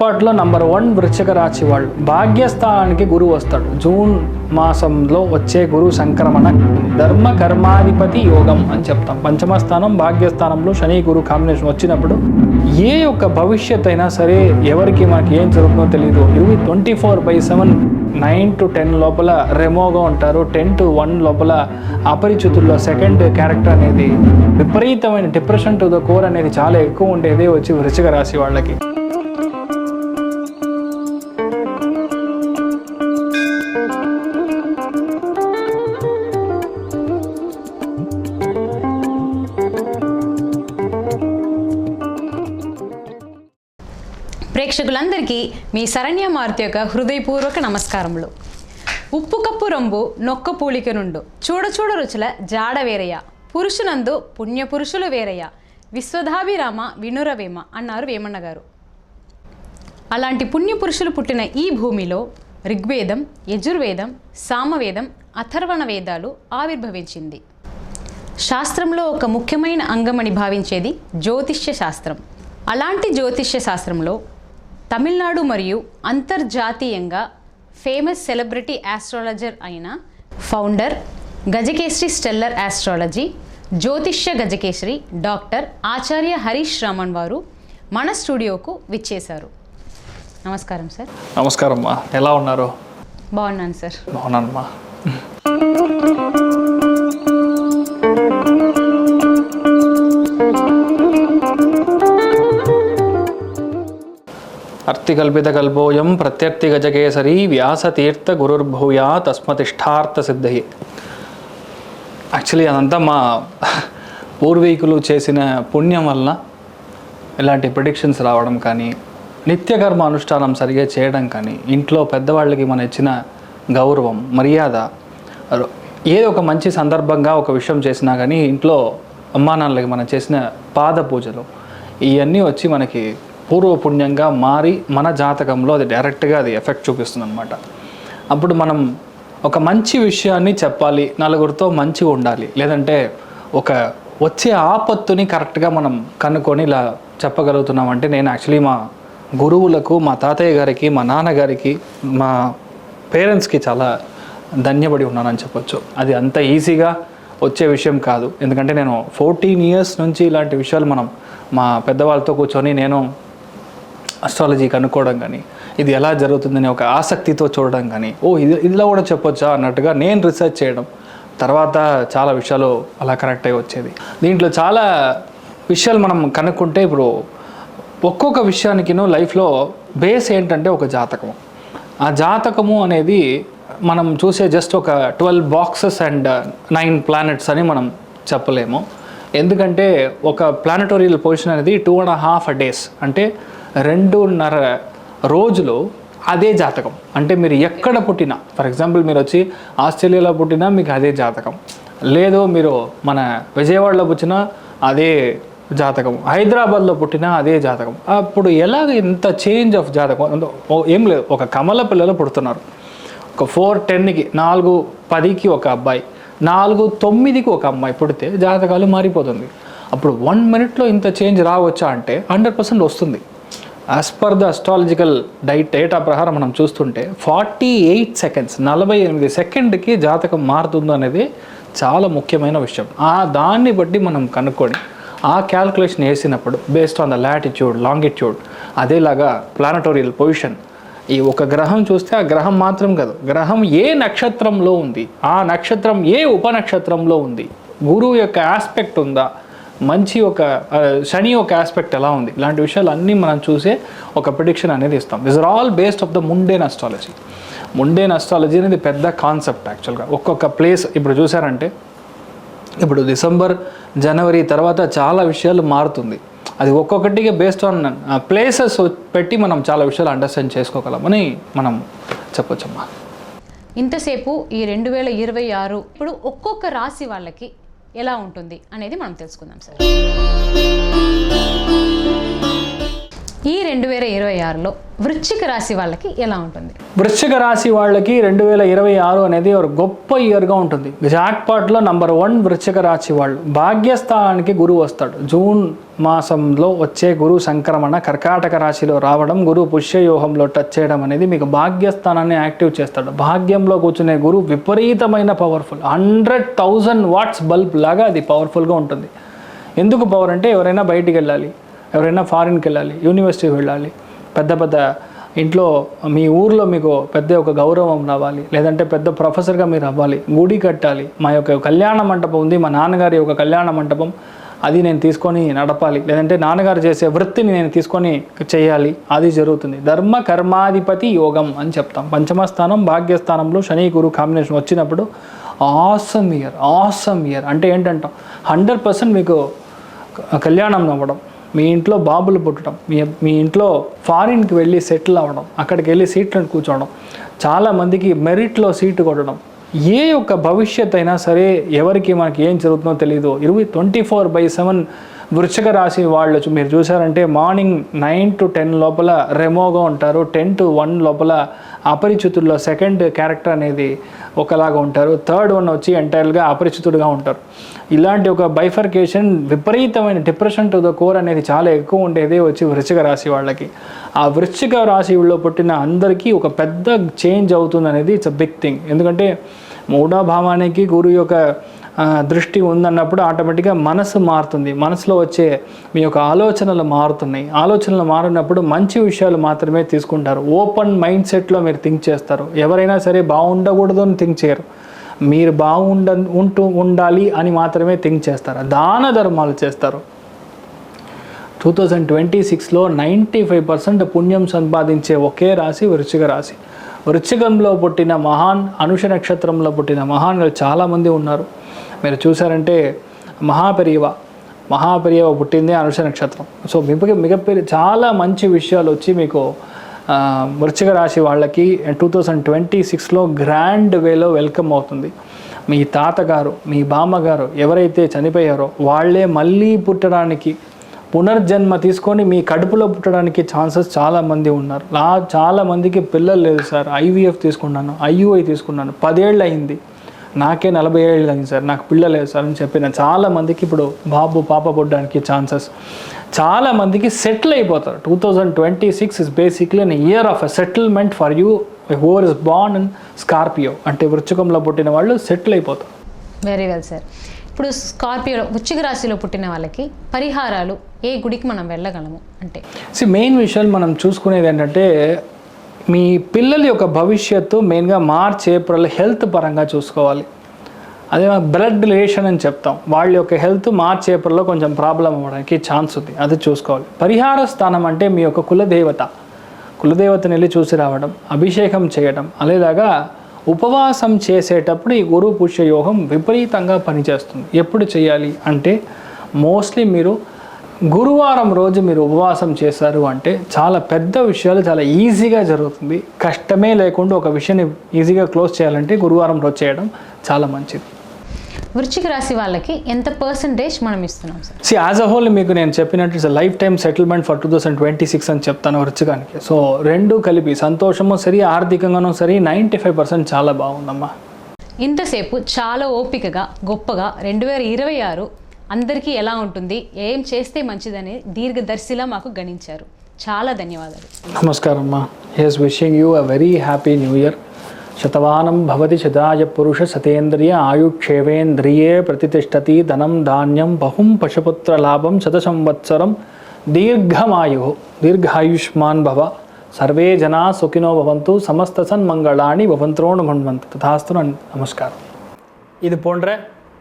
జాక్పాట్లో number one వృశ్చిక రాశి వాళ్ళు. భాగ్యస్థానానికి గురువు వస్తాడు. జూన్ మాసంలో వచ్చే గురు సంక్రమణ ధర్మ కర్మాధిపతి యోగం అని చెప్తాం. పంచమ స్థానం భాగ్యస్థానంలో శని గురు కాంబినేషన్ వచ్చినప్పుడు ఏ యొక్క భవిష్యత్ అయినా సరే ఎవరికి మనకి ఏం జరుగుతుందో తెలియదు ఇవి twenty four by seven nine to ten లోపల రెమోగా ఉంటారు. టెన్ టు వన్ లోపల అపరిచితుల్లో సెకండ్ క్యారెక్టర్ అనేది విపరీతమైన డిప్రెషన్ టు ద కోర్ అనేది చాలా ఎక్కువ ఉండేదే వచ్చి వృశ్చిక రాశి వాళ్ళకి. ప్రేక్షకులందరికీ మీ శరణ్య మారుతి యొక్క హృదయపూర్వక నమస్కారములు. ఉప్పు కప్పు రంబు నొక్క పూలిక నుండు చూడ చూడ రుచుల జాడ వేరయ్య పురుషునందు పుణ్యపురుషులు వేరయ్య విశ్వధాభిరామ వినురవేమ అన్నారు వేమన్న గారు. అలాంటి పుణ్యపురుషులు పుట్టిన ఈ భూమిలో ఋగ్వేదం యజుర్వేదం సామవేదం అథర్వణ వేదాలు ఆవిర్భవించింది. శాస్త్రంలో ఒక ముఖ్యమైన అంగమని భావించేది జ్యోతిష్య శాస్త్రం. అలాంటి జ్యోతిష్య శాస్త్రంలో తమిళనాడు మరియు అంతర్జాతీయంగా ఫేమస్ సెలబ్రిటీ ఆస్ట్రాలజర్ అయిన ఫౌండర్ గజకేశ్రీ స్టెల్లర్ ఆస్ట్రాలజీ జ్యోతిష్య గజకేశ్రీ డాక్టర్ ఆచార్య హరీష్ రామన్ వారు మన స్టూడియోకు విచ్చేశారు. నమస్కారం సార్. నమస్కారం అమ్మా ఎలా ఉన్నారు? బాగున్నాను సార్. బాగున్నానమ్మా. అర్థికల్పితకల్పోయం ప్రత్యర్థి గజకేసరి వ్యాసతీర్థ గురుర్భూయా తస్మతిష్టార్థ సిద్ధయి యాక్చువల్లీ అదంతా మా పూర్వీకులు చేసిన పుణ్యం వలన ఇలాంటి ప్రిడిక్షన్స్ రావడం కానీ నిత్యకర్మ అనుష్ఠానం సరిగా చేయడం కానీ ఇంట్లో పెద్దవాళ్ళకి మనం ఇచ్చిన గౌరవం మర్యాద ఏదో ఒక మంచి సందర్భంగా ఒక విషయం చేసినా కానీ ఇంట్లో అమ్మానాన్నలకి మనం చేసిన పాద పూజలు ఇవన్నీ వచ్చి మనకి పూర్వపుణ్యంగా మారి మన జాతకంలో అది డైరెక్ట్గా అది ఎఫెక్ట్ చూపిస్తుంది అనమాట అప్పుడు మనం ఒక మంచి విషయాన్ని చెప్పాలి నలుగురితో మంచిగా ఉండాలి లేదంటే ఒక వచ్చే ఆపత్తుని కరెక్ట్గా మనం కనుక్కొని ఇలా చెప్పగలుగుతున్నాం అంటే నేను యాక్చువల్లీ మా గురువులకు మా తాతయ్య గారికి మా నాన్నగారికి మా పేరెంట్స్కి చాలా ధన్యపడి ఉన్నానని చెప్పొచ్చు. అది అంత ఈజీగా వచ్చే విషయం కాదు. ఎందుకంటే నేను ఫోర్టీన్ ఇయర్స్ నుంచి ఇలాంటి విషయాలు మనం మా పెద్దవాళ్ళతో కూర్చొని నేను అస్ట్రాలజీ కనుక్కోవడం కానీ ఇది ఎలా జరుగుతుందని ఒక ఆసక్తితో చూడడం కానీ ఓ ఇది ఇలా కూడా చెప్పొచ్చా అన్నట్టుగా నేను రీసెర్చ్ చేయడం తర్వాత చాలా విషయాలు అలా కరెక్ట్ అయి వచ్చేది. దీంట్లో చాలా విషయాలు మనం కనుక్కుంటే ఇప్పుడు ఒక్కొక్క విషయానికిను లైఫ్లో బేస్ ఏంటంటే ఒక జాతకం ఆ జాతకము అనేది మనం చూసే జస్ట్ ఒక twelve boxes and nine planets అని మనం చెప్పలేము. ఎందుకంటే ఒక ప్లానటోరియల్ పొజిషన్ అనేది టూ అండ్ హాఫ్ డేస్ అంటే రెండున్నర రోజులు అదే జాతకం. అంటే మీరు ఎక్కడ పుట్టినా ఫర్ ఎగ్జాంపుల్ మీరు వచ్చి ఆస్ట్రేలియాలో పుట్టినా మీకు అదే జాతకం. లేదు మీరు మన విజయవాడలో పుట్టినా అదే జాతకం. హైదరాబాద్లో పుట్టినా అదే జాతకం. అప్పుడు ఎలాగ ఇంత చేంజ్ ఆఫ్ జాతకం? ఓ- ఏం లేదు. ఒక కమల పిల్లలు పుడుతున్నారు. ఒక ఫోర్ టెన్కి నాలుగు పదికి ఒక అబ్బాయి. నాలుగు తొమ్మిదికి ఒక అమ్మాయి పుడితే జాతకాలు మారిపోతుంది. అప్పుడు వన్ మినిట్లో ఇంత చేంజ్ రావచ్చా అంటే హండ్రెడ్ పర్సెంట్ వస్తుంది. As per the astrological date data ప్రకారం మనం చూస్తుంటే ఫార్టీ ఎయిట్ సెకండ్స్ నలభై ఎనిమిది సెకండ్కి జాతకం మారుతుందో అనేది చాలా ముఖ్యమైన విషయం. ఆ దాన్ని బట్టి మనం కనుక్కొని ఆ క్యాల్కులేషన్ వేసినప్పుడు based on the latitude longitude అదేలాగా ప్లానటోరియల్ position ఈ ఒక గ్రహం చూస్తే ఆ గ్రహం మాత్రం కాదు. గ్రహం ఏ నక్షత్రంలో ఉంది? ఆ నక్షత్రం ఏ ఉపనక్షత్రంలో ఉంది? గురువు యొక్క ఆస్పెక్ట్ ఉందా? మంచి ఒక శని ఒక ఆస్పెక్ట్ ఎలా ఉంది? ఇలాంటి విషయాలు అన్నీ మనం చూసే ఒక ప్రిడిక్షన్ అనేది ఇస్తాం. This are all based of the mundane astrology mundane astrology అనేది పెద్ద కాన్సెప్ట్ యాక్చువల్గా ఒక్కొక్క ప్లేస్ ఇప్పుడు చూసారంటే ఇప్పుడు డిసెంబర్ జనవరి తర్వాత చాలా విషయాలు మారుతుంది. అది ఒక్కొక్కటిగా బేస్డ్ ఆన్ ప్లేసెస్ పెట్టి మనం చాలా విషయాలు అండర్స్టాండ్ చేసుకోగలమని మనం చెప్పొచ్చమ్మా. ఇంతసేపు ఈ రెండు వేల ఇరవై ఆరు ఇప్పుడు ఒక్కొక్క రాశి వాళ్ళకి ఎలా ఉంటుంది అనేది మనం తెలుసుకుందాం సార్. ఈ రెండు వేల ఇరవై ఆరులో వృశ్చిక రాశి వాళ్ళకి ఎలా ఉంటుంది? వృశ్చిక రాశి వాళ్ళకి రెండు వేల ఇరవై ఆరు అనేది ఒక గొప్ప ఇయర్గా ఉంటుంది. జాక్పాట్లో నంబర్ వన్ వృశ్చిక రాశి వాళ్ళు. భాగ్యస్థానానికి గురువు వస్తాడు. జూన్ మాసంలో వచ్చే గురు సంక్రమణ కర్కాటక రాశిలో రావడం గురు పుష్యయోగంలో టచ్ చేయడం అనేది మీకు భాగ్యస్థానాన్ని యాక్టివ్ చేస్తాడు. భాగ్యంలో కూర్చునే గురు విపరీతమైన powerful hundred thousand watts bulb లాగా అది పవర్ఫుల్గా ఉంటుంది. ఎందుకు పవర్ అంటే ఎవరైనా బయటికి వెళ్ళాలి. ఎవరైనా ఫారిన్కి వెళ్ళాలి యూనివర్సిటీకి వెళ్ళాలి పెద్ద పెద్ద ఇంట్లో మీ ఊర్లో మీకు పెద్ద ఒక గౌరవం రావాలి లేదంటే పెద్ద ప్రొఫెసర్గా మీరు అవ్వాలి గుడి కట్టాలి మా యొక్క కళ్యాణ మంటపం ఉంది మా నాన్నగారి యొక్క కళ్యాణ మంటపం అది నేను తీసుకొని నడపాలి లేదంటే నాన్నగారు చేసే వృత్తిని నేను తీసుకొని చేయాలి అది జరుగుతుంది. ధర్మ కర్మాధిపతి యోగం అని చెప్తాం. పంచమస్థానం భాగ్యస్థానంలో శని గురు కాంబినేషన్ వచ్చినప్పుడు ఆసమ్ ఇయర్ ఆసమ్ ఇయర్ అంటే ఏంటంటాం? హండ్రెడ్ పర్సెంట్ మీకు కళ్యాణం అవ్వడం మీ ఇంట్లో బాబులు పుట్టడం మీ మీ ఇంట్లో ఫారిన్కి వెళ్ళి సెటిల్ అవ్వడం అక్కడికి వెళ్ళి సీట్లను కూర్చోవడం చాలామందికి మెరిట్లో సీటు కొట్టడం. ఏ యొక్క భవిష్యత్ అయినా సరే ఎవరికి మనకి ఏం జరుగుతుందో తెలియదు ఇరవై ట్వంటీ ఫోర్ బై సెవెన్ వృశ్చిక రాశి వాళ్ళు మీరు చూసారంటే మార్నింగ్ నైన్ టు టెన్ లోపల రెమోగా ఉంటారు టెన్ టు వన్ లోపల అపరిచితుల్లో సెకండ్ క్యారెక్టర్ అనేది ఒకలాగా ఉంటారు. థర్డ్ వన్ వచ్చి ఎంటైర్గా అపరిచితుడుగా ఉంటారు. ఇలాంటి ఒక బైఫర్కేషన్ విపరీతమైన డిప్రెషన్ టు ద కోర్ అనేది చాలా ఎక్కువ ఉండేదే వచ్చి వృశ్చిక రాశి వాళ్ళకి. ఆ వృశ్చిక రాశిలో పుట్టిన అందరికీ ఒక పెద్ద చేంజ్ అవుతుంది అనేది ఇట్స్ అ బిగ్ థింగ్ ఎందుకంటే మూడో భావానికి గురు యొక్క దృష్టి ఉందన్నప్పుడు ఆటోమేటిక్గా మనసు మారుతుంది. మనసులో వచ్చే మీ యొక్క ఆలోచనలు మారుతున్నాయి. ఆలోచనలు మారినప్పుడు మంచి విషయాలు మాత్రమే తీసుకుంటారు. ఓపెన్ మైండ్ సెట్లో మీరు థింక్ చేస్తారు. ఎవరైనా సరే బాగుండకూడదు అని థింక్ చేయరు. మీరు బాగుండ ఉంటూ ఉండాలి అని మాత్రమే థింక్ చేస్తారు. దాన ధర్మాలు చేస్తారు. టూ థౌజండ్ ట్వంటీ సిక్స్లో నైంటీ ఫైవ్ పర్సెంట్ పుణ్యం సంపాదించే ఒకే రాశి వృశ్చిక రాశి. వృశ్చికంలో పుట్టిన మహాన్ అనుష నక్షత్రంలో పుట్టిన మహాన్లు చాలామంది ఉన్నారు. మీరు చూసారంటే మహాపెరియవ మహాపెరియవ పుట్టిందే అనుష నక్షత్రం. సో మిగ మిగపెరి చాలా మంచి విషయాలు వచ్చి మీకు ఆ, వృశ్చిక రాశి వాళ్ళకి టూ థౌజండ్ ట్వంటీ సిక్స్లో గ్రాండ్ వేలో వెల్కమ్ అవుతుంది. మీ తాతగారు మీ బామ్మగారు ఎవరైతే చనిపోయారో వాళ్ళే మళ్ళీ పుట్టడానికి పునర్జన్మ తీసుకొని మీ కడుపులో పుట్టడానికి ఛాన్సెస్ చాలామంది ఉన్నారు. లా చాలామందికి పిల్లలు లేదు సార్. ఐవీఎఫ్ తీసుకున్నాను ఐయుఐ తీసుకున్నాను. పదేళ్ళు అయింది నాకే నలభై ఏళ్ళు అయింది సార్ నాకు పిల్లలు లేదు సార్ అని చెప్పిన చాలా మందికి ఇప్పుడు బాబు పాప పుట్టడానికి ఛాన్సెస్. చాలా మందికి సెటిల్ అయిపోతారు. Two thousand twenty six is basically an year of a settlement for you who're is born in Scorpio అంటే వృశ్చికంలో పుట్టిన వాళ్ళు సెటిల్ అయిపోతారు. వెరీ వెల్ సార్ ఇప్పుడు స్కార్పియో వృశ్చిక రాశిలో పుట్టిన వాళ్ళకి పరిహారాలు ఏ గుడికి మనం వెళ్ళగలము? అంటే సి మెయిన్ విషయాలు మనం చూసుకునేది ఏంటంటే మీ పిల్లల యొక్క భవిష్యత్తు మెయిన్గా మార్చ్ ఏప్రిల్ హెల్త్ పరంగా చూసుకోవాలి. అదే బ్లడ్ రిలేషన్ అని చెప్తాం. వాళ్ళ యొక్క హెల్త్ మార్చ్ ఏప్రిల్లో కొంచెం ప్రాబ్లం అవ్వడానికి ఛాన్స్ ఉంది. అది చూసుకోవాలి. పరిహార స్థానం అంటే మీ యొక్క కులదేవత. కులదేవతని వెళ్ళి చూసి రావడం అభిషేకం చేయడం అలాగా ఉపవాసం చేసేటప్పుడు ఈ గురు పుష్య యోగం విపరీతంగా పనిచేస్తుంది. ఎప్పుడు చేయాలి అంటే మోస్ట్లీ మీరు గురువారం రోజు మీరు ఉపవాసం చేశారు అంటే చాలా పెద్ద విషయాలు చాలా ఈజీగా జరుగుతుంది. కష్టమే లేకుండా ఒక విషయాన్ని ఈజీగా క్లోజ్ చేయాలంటే గురువారం రోజు చేయడం చాలా మంచిది. వృశ్చిక రాశి వాళ్ళకి ఎంత పర్సంటేజ్ మనం ఇస్తున్నాం sir? See as a whole మీకు నేను చెప్పినట్టు it's life time settlement for two thousand twenty six అని చెప్తాను వృచ్చికానికి సో రెండు కలిపి సంతోషము సరి ఆర్థికంగానూ సరి నైంటీ ఫైవ్ పర్సెంట్ చాలా బాగుందమ్మా. ఇంతసేపు చాలా ఓపికగా గొప్పగా రెండు వేల ఇరవై ఆరు అందరికీ ఎలా ఉంటుంది? ఏం చేస్తే మంచిదని దీర్ఘదర్శిలా మాకు గణించారు. చాలా ధన్యవాదాలు. నమస్కారం అమ్మా yes wishing you a very happy new year శతవానం భవతి శతాయ పురుష సతేంద్రియ ఆయుక్షేవేంద్రియే ప్రతిష్టతి ధనం ధాన్యం బహుం పశుపుత్ర లాభం శత సంవత్సరం దీర్ఘమాయు దీర్ఘాయుష్మాన్ భవ. సర్వే జనా సుఖినో భవంతు సమస్త సన్మంగళాన్ని భవంతரோடு மண்வந்து ததாஸ்து நன் நமஸ்காரம்